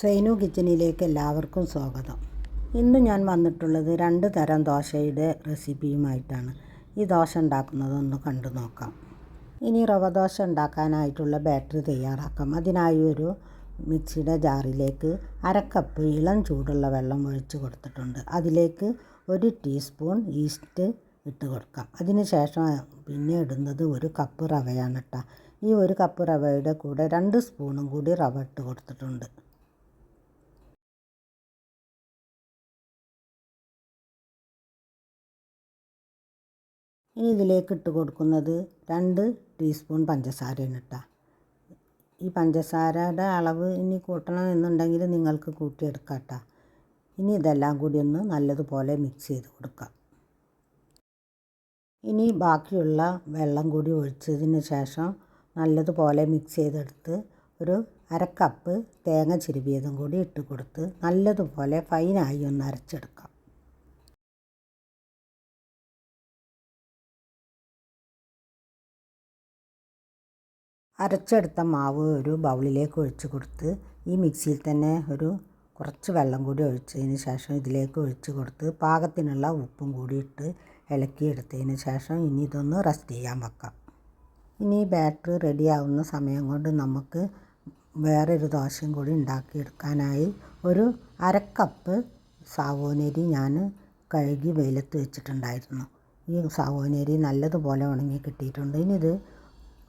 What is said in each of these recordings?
സൈനു കിച്ചനിലേക്ക് എല്ലാവർക്കും സ്വാഗതം. ഇന്ന് ഞാൻ വന്നിട്ടുള്ളത് രണ്ട് തരം ദോശയുടെ റെസിപ്പിയുമായിട്ടാണ്. ഈ ദോശ ഉണ്ടാക്കുന്നതൊന്ന് കണ്ടു നോക്കാം. ഇനി റവ ദോശ ഉണ്ടാക്കാനായിട്ടുള്ള ബാറ്ററി തയ്യാറാക്കാം. അതിനായി ഒരു മിക്സിയുടെ ജാറിലേക്ക് അരക്കപ്പ് കപ്പ് ഇളം ചൂടുള്ള വെള്ളം ഒഴിച്ച് കൊടുത്തിട്ടുണ്ട്. അതിലേക്ക് ഒരു ടീസ്പൂൺ ഈസ്റ്റ് ഇട്ട് കൊടുക്കാം. അതിന് ശേഷം പിന്നെ ഇടുന്നത് ഒരു കപ്പ് റവയാണ് കേട്ടോ ഈ ഒരു കപ്പ് റവയുടെ കൂടെ രണ്ട് സ്പൂണും കൂടി റവ ഇട്ട് കൊടുത്തിട്ടുണ്ട്. ഇനി ഇതിലേക്ക് ഇട്ട് കൊടുക്കുന്നത് രണ്ട് ടീസ്പൂൺ പഞ്ചസാരയാണ് കേട്ടോ. ഈ പഞ്ചസാരയുടെ അളവ് ഇനി കൂട്ടണമെന്നുണ്ടെങ്കിൽ നിങ്ങൾക്ക് കൂട്ടിയെടുക്കാം കേട്ടോ. ഇനി ഇതെല്ലാം കൂടി ഒന്ന് നല്ലതുപോലെ മിക്സ് ചെയ്ത് കൊടുക്കാം. ഇനി ബാക്കിയുള്ള വെള്ളം കൂടി ഒഴിച്ചതിന് ശേഷം നല്ലതുപോലെ മിക്സ് ചെയ്തെടുത്ത് ഒരു അരക്കപ്പ് കപ്പ് തേങ്ങ ചിരുവിയതും കൂടി ഇട്ട് കൊടുത്ത് നല്ലതുപോലെ ഫൈനായി ഒന്ന് അരച്ചെടുക്കാം. അരച്ചെടുത്ത മാവ് ഒരു ബൗളിലേക്ക് ഒഴിച്ച് കൊടുത്ത് ഈ മിക്സിയിൽ തന്നെ ഒരു കുറച്ച് വെള്ളം കൂടി ഒഴിച്ചതിന് ശേഷം ഇതിലേക്ക് ഒഴിച്ച് കൊടുത്ത് പാകത്തിനുള്ള ഉപ്പും കൂടി ഇട്ട് ഇളക്കിയെടുത്തതിന് ശേഷം ഇനി ഇതൊന്ന് റെസ്റ്റ് ചെയ്യാൻ വെക്കാം. ഇനി ബാറ്റർ റെഡി ആവുന്ന സമയം കൊണ്ട് നമുക്ക് വേറൊരു ദോശയും കൂടി ഉണ്ടാക്കിയെടുക്കാനായി ഒരു അരക്കപ്പ് കപ്പ് സാവോനരി ഞാൻ കഴുകി വെയിലത്ത് വെച്ചിട്ടുണ്ടായിരുന്നു. ഈ സാവോനരി നല്ലതുപോലെ ഉണങ്ങി കിട്ടിയിട്ടുണ്ട്. ഇനി ഇത്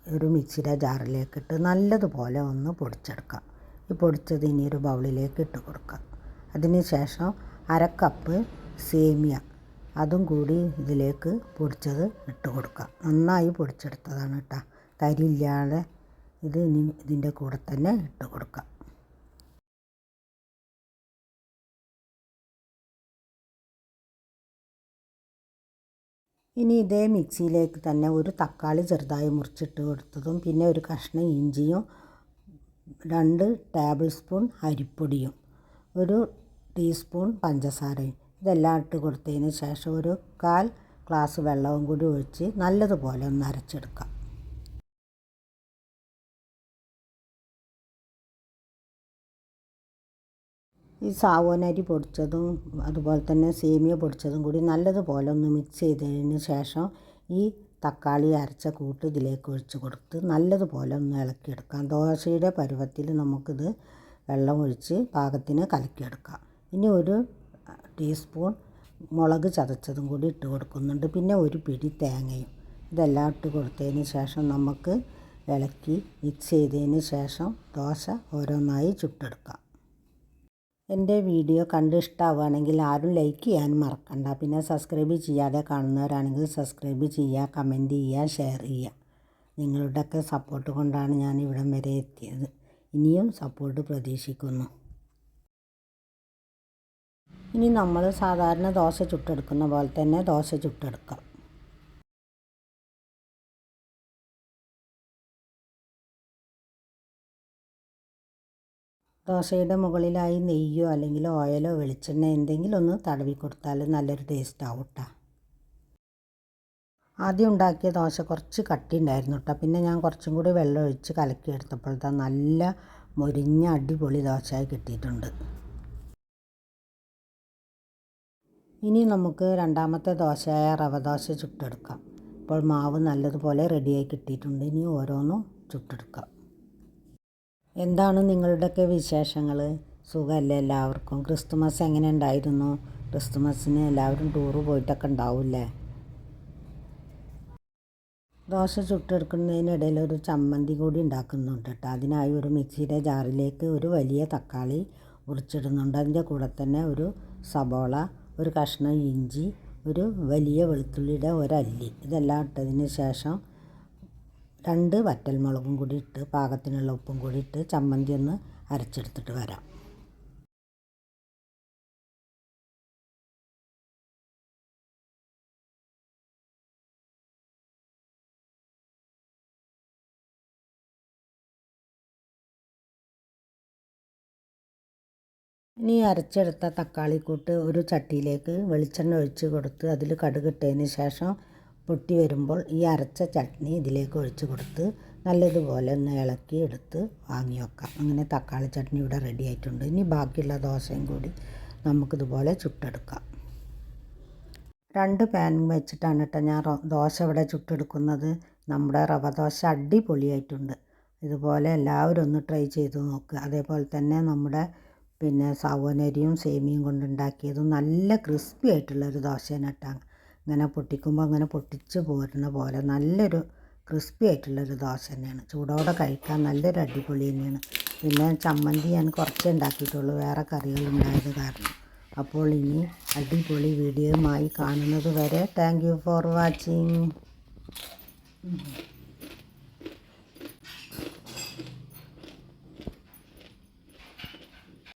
ഒരു മിക്സിയുടെ ജാറിലേക്കിട്ട് നല്ലതുപോലെ ഒന്ന് പൊടിച്ചെടുക്കാം. ഈ പൊടിച്ചത് ഇനി ഒരു ബൗളിലേക്ക് ഇട്ട് കൊടുക്കാം. അതിന് ശേഷം അരക്കപ്പ് കപ്പ് സേമിയ അതും കൂടി ഇതിലേക്ക് പൊടിച്ചത് ഇട്ട് കൊടുക്കാം. നന്നായി പൊടിച്ചെടുത്തതാണ് കേട്ടോ. തരിയില്ലാതെ ഇത് ഇനി ഇതിന്റെ കൂടെ തന്നെ ഇട്ട് കൊടുക്കാം. ഇനി ഇതേ മിക്സിയിലേക്ക് തന്നെ ഒരു തക്കാളി ചെറുതായി മുറിച്ചിട്ട് കൊടുത്തതും പിന്നെ ഒരു കഷ്ണം ഇഞ്ചിയും രണ്ട് ടേബിൾ സ്പൂൺ അരിപ്പൊടിയും ഒരു ടീസ്പൂൺ പഞ്ചസാരയും ഇതെല്ലാം ഇട്ട് കൊടുത്തതിന് ശേഷം ഒരു കാൽ ഗ്ലാസ് വെള്ളവും കൂടി ഒഴിച്ച് നല്ലതുപോലെ ഒന്ന് അരച്ചെടുക്കാം. ഈ സാവോനരി പൊടിച്ചതും അതുപോലെ തന്നെ സേമിയ പൊടിച്ചതും കൂടി നല്ലതുപോലെ ഒന്ന് മിക്സ് ചെയ്തതിന് ശേഷം ഈ തക്കാളി അരച്ച കൂട്ട് ഇതിലേക്ക് ഒഴിച്ച് കൊടുത്ത് നല്ലതുപോലെ ഒന്ന് ഇളക്കിയെടുക്കാം. ദോശയുടെ പരുവത്തിൽ നമുക്കിത് വെള്ളം ഒഴിച്ച് പാകത്തിന് കലക്കിയെടുക്കാം. ഇനി ഒരു ടീസ്പൂൺ മുളക് ചതച്ചതും കൂടി ഇട്ട് കൊടുക്കുന്നുണ്ട്. പിന്നെ ഒരു പിടി തേങ്ങയും ഇതെല്ലാം ഇട്ട് കൊടുത്തതിന് ശേഷം നമുക്ക് ഇളക്കി മിക്സ് ചെയ്തതിന് ശേഷം ദോശ ഓരോന്നായി ചുട്ടെടുക്കാം. എന്റെ വീഡിയോ കണ്ട് ഇഷ്ടമാവുകയാണെങ്കിൽ ആരും ലൈക്ക് ചെയ്യാൻ മറക്കണ്ട. പിന്നെ സബ്സ്ക്രൈബ് ചെയ്യാതെ കാണുന്നവരാണെങ്കിൽ സബ്സ്ക്രൈബ് ചെയ്യുക കമന്റ് ചെയ്യുക ഷെയർ ചെയ്യുക. നിങ്ങളുടെയൊക്കെ സപ്പോർട്ട് കൊണ്ടാണ് ഞാൻ ഇവിടം വരെ എത്തിയത്. ഇനിയും സപ്പോർട്ട് പ്രതീക്ഷിക്കുന്നു. ഇനി നമ്മൾ സാധാരണ ദോശ ചുട്ടെടുക്കുന്ന പോലെ തന്നെ ദോശ ചുട്ടെടുക്കാം. ദോശയുടെ മുകളിലായി നെയ്യോ അല്ലെങ്കിൽ ഓയിലോ വെളിച്ചെണ്ണ എന്തെങ്കിലും ഒന്ന് തടവി കൊടുത്താൽ നല്ലൊരു ടേസ്റ്റ് ആവും കേട്ടോ ആദ്യം ഉണ്ടാക്കിയ ദോശ കുറച്ച് കട്ടി ഉണ്ടായിരുന്നു കേട്ടോ പിന്നെ ഞാൻ കുറച്ചും കൂടി വെള്ളം ഒഴിച്ച് കലക്കി എടുത്തപ്പോഴത്തെ നല്ല മുരിഞ്ഞ അടിപൊളി ദോശയായി കിട്ടിയിട്ടുണ്ട്. ഇനി നമുക്ക് രണ്ടാമത്തെ ദോശയായ റവ ദോശ ചുട്ടെടുക്കാം. അപ്പോൾ മാവ് നല്ലതുപോലെ റെഡിയായി കിട്ടിയിട്ടുണ്ട്. ഇനി ഓരോന്നും ചുട്ടെടുക്കാം. എന്താണ് നിങ്ങളുടെയൊക്കെ വിശേഷങ്ങൾ സുഖമല്ലേ എല്ലാവർക്കും? ക്രിസ്തുമസ് എങ്ങനെ ഉണ്ടായിരുന്നു? ക്രിസ്തുമസിന് എല്ലാവരും ടൂറ് പോയിട്ടൊക്കെ ഉണ്ടാവില്ലേ? ദോശ ചുട്ടെടുക്കുന്നതിനിടയിൽ ഒരു ചമ്മന്തി കൂടി ഉണ്ടാക്കുന്നുണ്ട് കേട്ടോ. അതിനായി ഒരു മിക്സിയുടെ ജാറിലേക്ക് ഒരു വലിയ തക്കാളി ഉറിച്ചിടുന്നുണ്ട് അതിന്റെ കൂടെ തന്നെ ഒരു സബോള ഒരു കഷ്ണം ഇഞ്ചി ഒരു വലിയ വെളുത്തുള്ളിയുടെ ഒരല്ലി. ഇതെല്ലാം ഇട്ടതിന് ശേഷം രണ്ട് വറ്റൽമുളകും കൂടി ഇട്ട് പാകത്തിനുള്ള ഉപ്പും കൂടി ഇട്ട് ചമ്മന്തി ഒന്ന് അരച്ചെടുത്തിട്ട് വരാം. ഇനി അരച്ചെടുത്ത തക്കാളിക്കൂട്ട് ഒരു ചട്ടിയിലേക്ക് വെളിച്ചെണ്ണ ഒഴിച്ച് കൊടുത്ത് അതിൽ കടുകിട്ടതിന് ശേഷം പൊട്ടി വരുമ്പോൾ ഈ അരച്ച ചട്നി ഇതിലേക്ക് ഒഴിച്ച് കൊടുത്ത് നല്ലതുപോലെ ഒന്ന് ഇളക്കി എടുത്ത് വാങ്ങി വെക്കാം. അങ്ങനെ തക്കാളി ചട്നി ഇവിടെ റെഡി ആയിട്ടുണ്ട്. ഇനി ബാക്കിയുള്ള ദോശയും കൂടി നമുക്കിതുപോലെ ചുട്ടെടുക്കാം. രണ്ട് പാൻ വെച്ചിട്ടാണ് കേട്ടോ ഞാൻ ദോശ ഇവിടെ ചുട്ടെടുക്കുന്നത്. നമ്മുടെ റവ ദോശ അടിപൊളിയായിട്ടുണ്ട്. ഇതുപോലെ എല്ലാവരും ഒന്ന് ട്രൈ ചെയ്ത് നോക്കുക അതേപോലെ തന്നെ നമ്മുടെ പിന്നെ സവനരിയും സേമിയും കൊണ്ടുണ്ടാക്കിയതും നല്ല ക്രിസ്പി ആയിട്ടുള്ളൊരു ദോശയാണ് കേട്ടോ. ഇങ്ങനെ പൊട്ടിക്കുമ്പോൾ അങ്ങനെ പൊട്ടിച്ച് പോരുന്ന പോലെ നല്ലൊരു ക്രിസ്പി ആയിട്ടുള്ളൊരു ദോശ തന്നെയാണ്. ചൂടോടെ കഴിക്കാൻ നല്ലൊരു അടിപൊളി തന്നെയാണ്. പിന്നെ ചമ്മന്തി ഞാൻ കുറച്ചേ ഉണ്ടാക്കിയിട്ടുള്ളൂ. വേറെ കറികളുണ്ടായത് കാരണം. അപ്പോൾ ഇനി അടിപൊളി വീഡിയോയുമായി കാണുന്നത് വരെ താങ്ക് യു ഫോർ വാച്ചിങ്